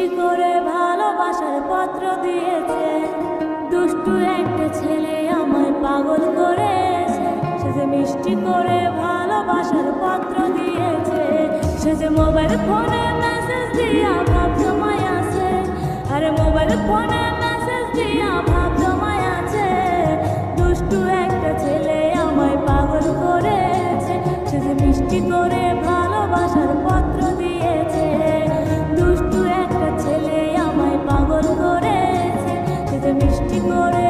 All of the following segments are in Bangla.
মিষ্টি করে ভালোবাসার পত্র দিয়েছে। দুষ্টু একটা ছেলে আমায় পাগল করেছে। সে যে মিষ্টি করে ভালোবাসার পত্র দিয়েছে। সে যে মোবাইল ফোনে মেসেজ দিয়া ভাব জমায় আছে। আরে মোবাইল ফোনে মেসেজ দিয়া ভাব জমায় আছে। দুষ্টু একটা ছেলে আমায় পাগল করেছে। সে যে মিষ্টি করে ভালোবাসার পত্র যে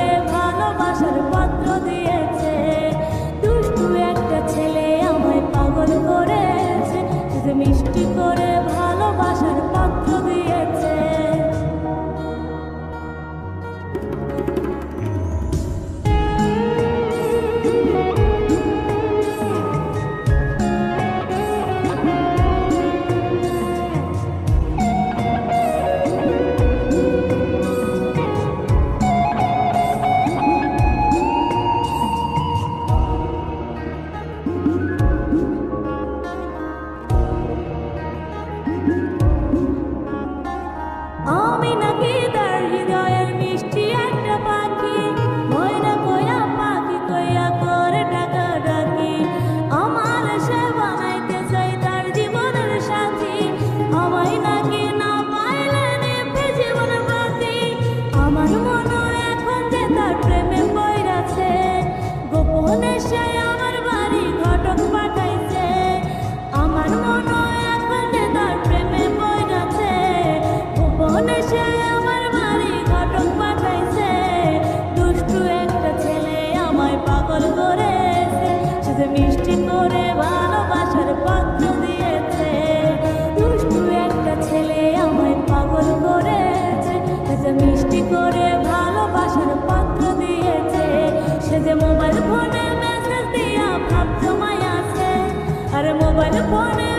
মিষ্টি করে ভালোবাসার পাত্র দিয়েছে। দুষ্টু একটা ছেলে আমায় মিষ্টি করে ভালোবাসার দিয়েছে। যে মোবাইল ফোনে মেসেজ দিয়া ভাব জমাই আছে আর মোবাইল ফোনে